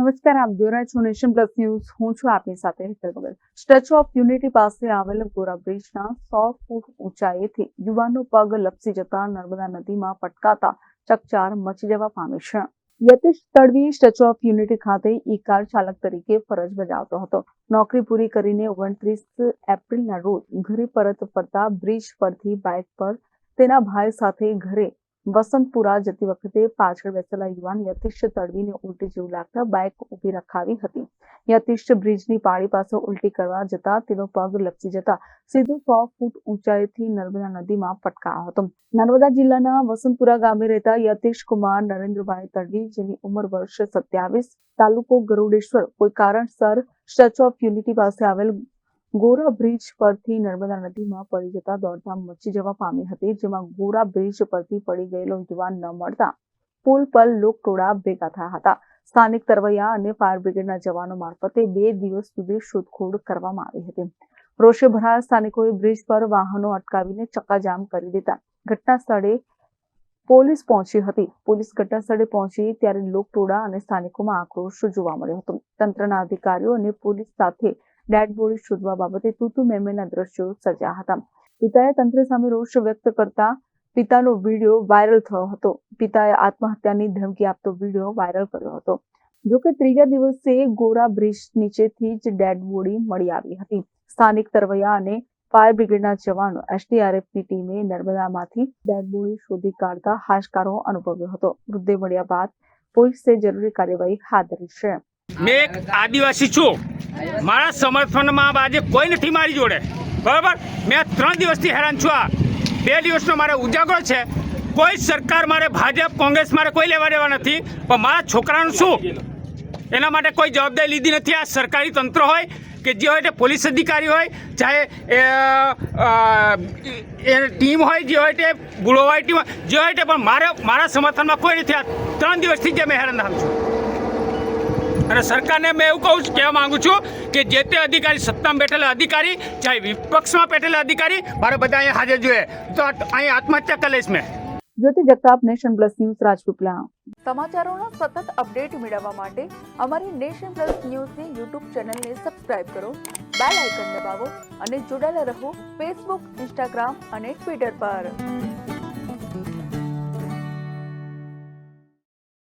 નમસ્કાર, આપ જોઈ છો નેશન પ્લસ ન્યૂઝ. હું છું આપની સાથે હેતલ વગર સ્ટેચ્યુ ઓફ યુનિટી પાસે આવેલ ગોરા બ્રિજના સો ફૂટ ઊંચાઈથી યુવાનો પગ લપસી જતા નર્મદા નદીમાં પટકાતા ચકચાર મચી જવા પામી છે. Yatish Tadvi statue of unity ખાતે ઈ કાર ચાલક તરીકે ફરજ બજાવતો હતો. નોકરી પૂરી કરીને ઓગણત્રીસ એપ્રિલના રોજ ઘરે પરત ફરતા બ્રિજ પરથી બાઇક પર તેના ભાઈ સાથે ઘરે વસંતપુરા જતી વખતે પાછળ બેસેલા યુવાન યતીશ તડવીને ઉલટી જેવું લાગતા બાઇક ઊભી રખાવી હતી. યતીશ બ્રિજની પાળી પાસે ઉલટી કરવા જતા તેનો પગ લપસી જતા સીધો સો ફૂટ ઊંચાઈથી નર્મદા નદીમાં પટકાયો હતો. નર્મદા જિલ્લાના વસંતપુરા ગામે રહેતા યતીશ કુમાર નરેન્દ્રભાઈ તડવી, જેની ઉંમર વર્ષ સત્યાવીસ, તાલુકો ગરુડેશ્વર, કોઈ કારણસર સ્ટેચ્યુ ઓફ યુનિટી પાસે આવેલ ગોરા બ્રિજ પરથી નર્મદા નદીમાં પડી જતા દોડધામ મચી જવા પામી હતી, જેમાં ગોરા બ્રિજ પરથી પડી ગયેલો યુવાન ન મળતા પુલ પર લોકટોળા ભેગા થયા હતા. સ્થાનિક તરવૈયા અને ફાયર બ્રિગેડના જવાનો મારફતે બે દિવસ સુધી શોધખોળ કરવામાં આવી હતી. રોષે ભરાયા સ્થાનિકોએ બ્રિજ પર વાહનો અટકાવીને ચક્કાજામ કરી દીધા. ઘટના સ્થળે પોલીસ પહોંચી હતી. પોલીસ ઘટના સ્થળે પહોંચી ત્યારે લોકટોળા અને સ્થાનિકોમાં આક્રોશ જોવા મળ્યો હતો. તંત્રના અધિકારીઓ અને પોલીસ સાથે ડેડ શોધવા બાબતે તૂતુ મેમેના દ્રશ્યો સર્જ્યા હતા. પિતાએ તંત્ર સામે રોષ વ્યક્ત કરતા પિતાનો વીડિયો વાયરલ થયો હતો. પિતાએ આત્મહત્યાની ધમકી આપતો વીડિયો વાયરલ કર્યો હતો. જો કે ત્રીજા દિવસે ગોરા બ્રિજ નીચેથી જ ડેડ બોડી મળી આવી હતી. સ્થાનિક તરવૈયા અને ફાયર બ્રિગેડના જવાનો એસડીઆરએફની ટીમે નર્મદામાંથી ડેડ બોડી શોધી કાઢતા હાશકારો અનુભવ્યો હતો. મૃતદેહ મળ્યા બાદ પોલીસે જરૂરી કાર્યવાહી હાથ ધરી છે. મેં એક આદિવાસી છું. મારા સમર્થનમાં આજે કોઈ નથી મારી જોડે. બરાબર? મેં ત્રણ દિવસથી હેરાન છું આ. બે દિવસનો મારે ઉજાગરો છે. કોઈ સરકાર મારે ભાજપ કોંગ્રેસ મારે કોઈ લેવા દેવા નથી. પણ મારા છોકરાનું શું? એના માટે કોઈ જવાબદારી લીધી નથી. આ સરકારી તંત્ર હોય કે જે હોય તે પોલીસ અધિકારી હોય ચાહે એ, ટીમ હોય જે હોય તે ગુળોવાળી ટીમ હોય જે હોય તે પણ મારે મારા સમર્થનમાં કોઈ નથી. આ ત્રણ દિવસથી જે મેં હેરાન છું. અને સરકારને મેં એવું કહું કહેવા માંગુ છું કે જે તે અધિકારી સત્તામાં બેઠેલા અધિકારી ચાહે વિપક્ષમાં બેઠેલા અધિકારી મારે બધા અહીંયા હાજર જોઈએ. તો અહીં આત્મહત્યા કરી લઈશ મેં. Jyoti Jagtap nation plus news Rajpipla સમાચારોના સતત અપડેટ મેળવવા માટે અમારી નેશન પ્લસ ન્યૂઝની યુટ્યુબ ચેનલને સબસ્ક્રાઇબ કરો બેલ આઇકન દબાવો અને જોડાયેલા રહો ફેસબુક ઇન્સ્ટાગ્રામ અને ટ્વિટર પર.